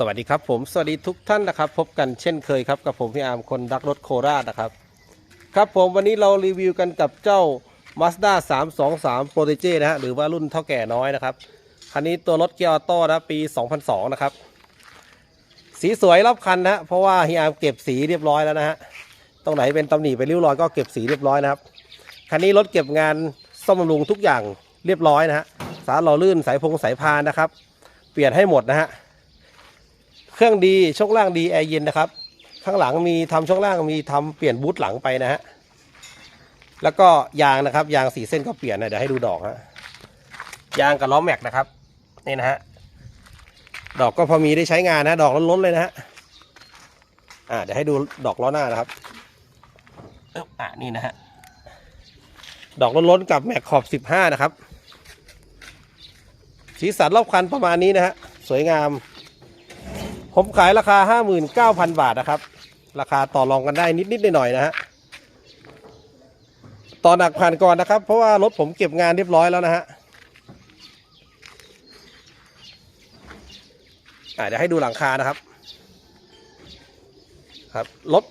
สวัสดีครับผมสวัสดีทุกท่านนะครับ พบกันเช่นเคยครับกับผมพี่อาร์มคนรักรถโคราชนะครับ ครับผมวันนี้เรารีวิวกันกับเจ้า Mazda 323 p r o t e g e นะฮะหรือว่ารุ่นเท่าแก่น้อยนะครับคันนี้ตัวรถเกียร์ออโต้นะปี 2002 นะครับ สีสวยรอบคันนะ เพราะว่าเฮียอาร์มเก็บสีเรียบร้อยแล้วนะฮะตรงไหนเป็นตำหนิเป็นริ้วรอยก็เก็บสีเรียบร้อยนะครับคันนี้รถเก็บงานซ่อมบำรุงทุกอย่างเรียบร้อยนะฮะสารหล่อลื่นสายพงสายพานนะครับ เปลี่ยนให้หมดนะฮะ เครื่องดีช่วงล่างดีแอร์เย็นนะครับ ข้างหลังมีทำช่วงล่างมีทำเปลี่ยนบูทหลังไปนะฮะแล้วก็ยางนะครับ ยางสีเส้นก็เปลี่ยนนะเดี๋ยวให้ดูดอกฮะยางกับล้อแม็กนะครับนี่นะฮะดอกก็พอมีได้ใช้งานนะ ดอกล้นๆเลยนะฮะอ่าเดี๋ยวให้ดูดอกล้อหน้านะครับอึ๊บอ่านี่นะฮะดอกล้นๆกับแม็กขอบ15นะครับสีสันรอบคันประมาณนี้นะฮะสวยงาม ผมขายราคา 59,000 บาทนะครับ ราคาต่อรองกันได้นิดๆหน่อยๆนะฮะต่อหนักผ่านก่อนนะครับ เพราะว่ารถผมเก็บงานเรียบร้อยแล้วนะฮะอ่าเดี๋ยวให้ดูหลังคานะครับครับรถ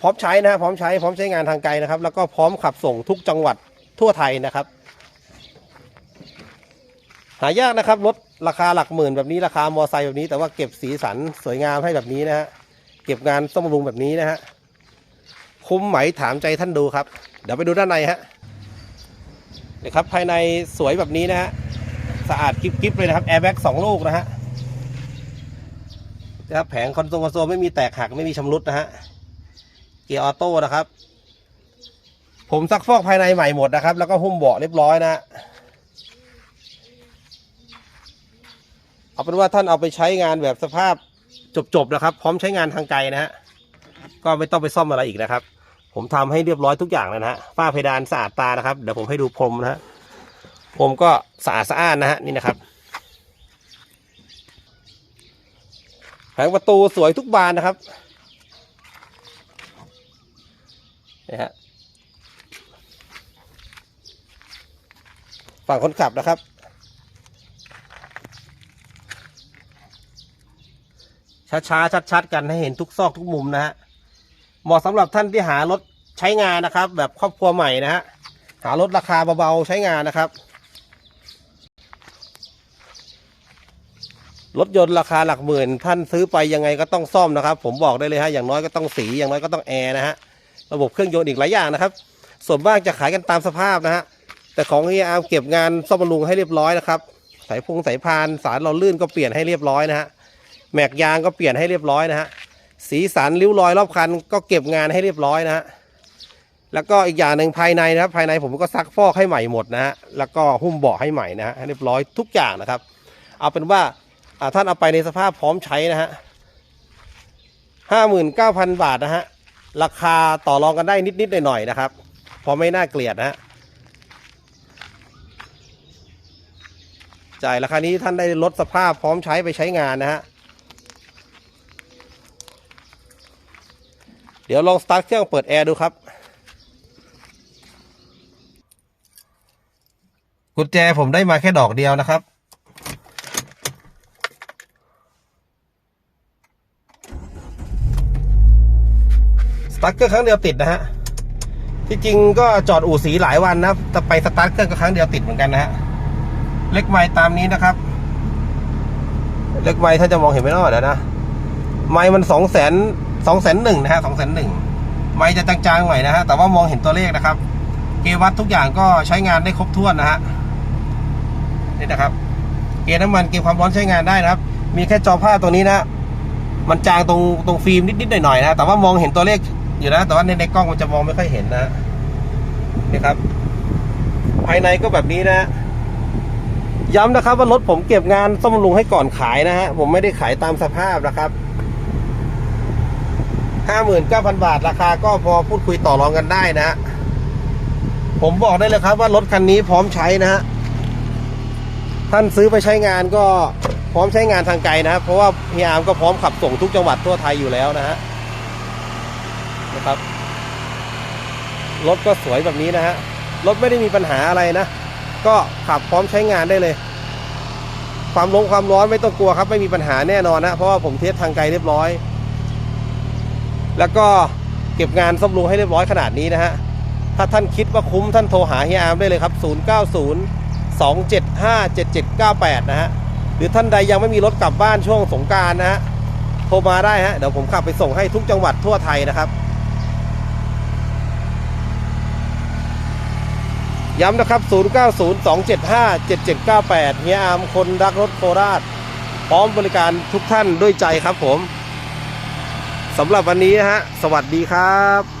พร้อมใช้นะฮะพร้อมใช้พร้อมใช้งานทางไกลนะครับ แล้วก็พร้อมขับส่งทุกจังหวัดทั่วไทยนะครับ หายากนะครับรถราคาหลักหมื่นแบบนี้ราคามอไซค์แบบนี้ แต่ว่าเก็บสีสันสวยงามให้แบบนี้นะฮะเก็บงานซ่อมบำรุงแบบนี้นะฮะคุ้มไหมถามใจท่านดูครับ เดี๋ยวไปดูด้านในฮะนี่ครับภายในสวยแบบนี้นะฮะสะอาดกริบๆเลยนะครับแอร์แบ็กสองลูกนะฮะนะครับแผงคอนโซลคอนโซลไม่มีแตกหักไม่มีชำรุดนะฮะเกียร์ออโต้นะครับ ผมซักฟอกภายในใหม่หมดนะครับ แล้วก็หุ้มเบาะเรียบร้อยนะฮะ เอาเป็นว่าท่านเอาไปใช้งานแบบสภาพจบๆนะครับ พร้อมใช้งานทางไกลนะฮะก็ไม่ต้องไปซ่อมอะไรอีกนะครับ ผมทำให้เรียบร้อยทุกอย่างแล้วนะฮะฝ้าเพดานสะอาดตานะครับเดี๋ยวผมให้ดูพรมนะฮะพรมก็สะอาดสะอ้านนะฮะนี่นะครับแผงประตูสวยทุกบานนะครับนี่ฮะฝั่งคนขับนะครับ ช้าๆชัด ๆ กันให้เห็นทุกซอกทุกมุมนะฮะเหมาะสำหรับท่านที่หารถใช้งานนะครับ แบบครอบครัวใหม่นะฮะหารถราคาเบาๆใช้งานนะครับ รถยนต์ราคาหลักหมื่น ท่านซื้อไปยังไงก็ต้องซ่อมนะครับ ผมบอกได้เลยฮะอย่างน้อยก็ต้องสีอย่างน้อยก็ต้องแอร์นะฮะระบบเครื่องยนต์อีกหลายอย่างนะครับ ส่วนมากจะขายกันตามสภาพนะฮะแต่ของเฮียอาเก็บงานซ่อมบำรุงให้เรียบร้อยนะครับสายพงสายพานสารเราลื่นก็เปลี่ยนให้เรียบร้อยนะฮะ แม็กยางก็เปลี่ยนให้เรียบร้อยนะฮะสีสันริ้วรอยรอบคันก็เก็บงานให้เรียบร้อยนะฮะแล้วก็อีกอย่างหนึ่งภายในนะครับภายในผมก็ซักฟอกให้ใหม่หมดนะฮะแล้วก็หุ้มเบาะให้ใหม่นะฮะให้เรียบร้อยทุกอย่างนะครับ เอาเป็นว่าอ่าท่านเอาไปในสภาพพร้อมใช้นะฮะห้าหมื่นเก้าพันบาทนะฮะราคาต่อรองกันได้นิดๆหน่อยๆนะครับพอไม่น่าเกลียดนะฮะจ่ายราคานี้ท่านได้ลดสภาพพร้อมใช้ไปใช้งานนะฮะ เดี๋ยวลองสตาร์ทเครื่องเปิดแอร์ดูครับ กุญแจผมได้มาแค่ดอกเดียวนะครับ สตาร์ทเครื่องครั้งเดียวติดนะฮะ ที่จริงก็จอดอู่สีหลายวันนะแต่ไปสตาร์ทเครื่องก็ครั้งเดียวติดเหมือนกันนะฮะ เล็กไม้ตามนี้นะครับ เล็กไม้ถ้าจะมองเห็นไม่รอดนะ ไม้มันสองแสน สองแสนหนึ่งนะฮะสองแสนหนึ่งไม้จะจางๆหน่อยนะฮะ แต่ว่ามองเห็นตัวเลขนะครับ เกวัดทุกอย่างก็ใช้งานได้ครบถ้วนนะฮะ นี่นะครับ เกน้ำมันเกความร้อนใช้งานได้นะครับ มีแค่จอผ้าตัวนี้นะ มันจางตรงตรงฟิล์มนิดๆหน่อยๆนะ แต่ว่ามองเห็นตัวเลขอยู่นะ แต่ว่าในในกล้องมันจะมองไม่ค่อยเห็นนะนี่ครับ ภายในก็แบบนี้นะย้ำนะครับว่ารถผมเก็บงานซ่อมรุงให้ก่อนขายนะฮะ ผมไม่ได้ขายตามสภาพนะครับ ห้าหมื่นเก้าพันบาท ราคาก็พอพูดคุยต่อรองกันได้นะฮะผมบอกได้เลยครับว่ารถคันนี้พร้อมใช้นะฮะ ท่านซื้อไปใช้งานก็พร้อมใช้งานทางไกลนะครับ เพราะว่าพี่อาร์มก็พร้อมขับส่งทุกจังหวัดทั่วไทยอยู่แล้วนะฮะ นะครับ รถก็สวยแบบนี้นะฮะ รถไม่ได้มีปัญหาอะไรนะ ก็ขับพร้อมใช้งานได้เลย ความร้อนความร้อนไม่ต้องกลัวครับ ไม่มีปัญหาแน่นอนนะ เพราะว่าผมเทสทางไกลเรียบร้อย แล้วก็เก็บงานซ่อมรุงให้เรียบร้อยขนาดนี้นะฮะ ถ้าท่านคิดว่าคุ้มท่านโทรหาเฮียอาร์มได้เลยครับ 090 275 7798 นะฮะ หรือท่านใดยังไม่มีรถกลับบ้านช่วงสงการนะฮะ โทรมาได้ฮะ เดี๋ยวผมขับไปส่งให้ทุกจังหวัดทั่วไทยนะครับ ย้ำนะครับ 0902757798 เฮียอาร์มคนรักรถโคราช พร้อมบริการทุกท่านด้วยใจครับผม สำหรับวันนี้ฮะ สวัสดีครับ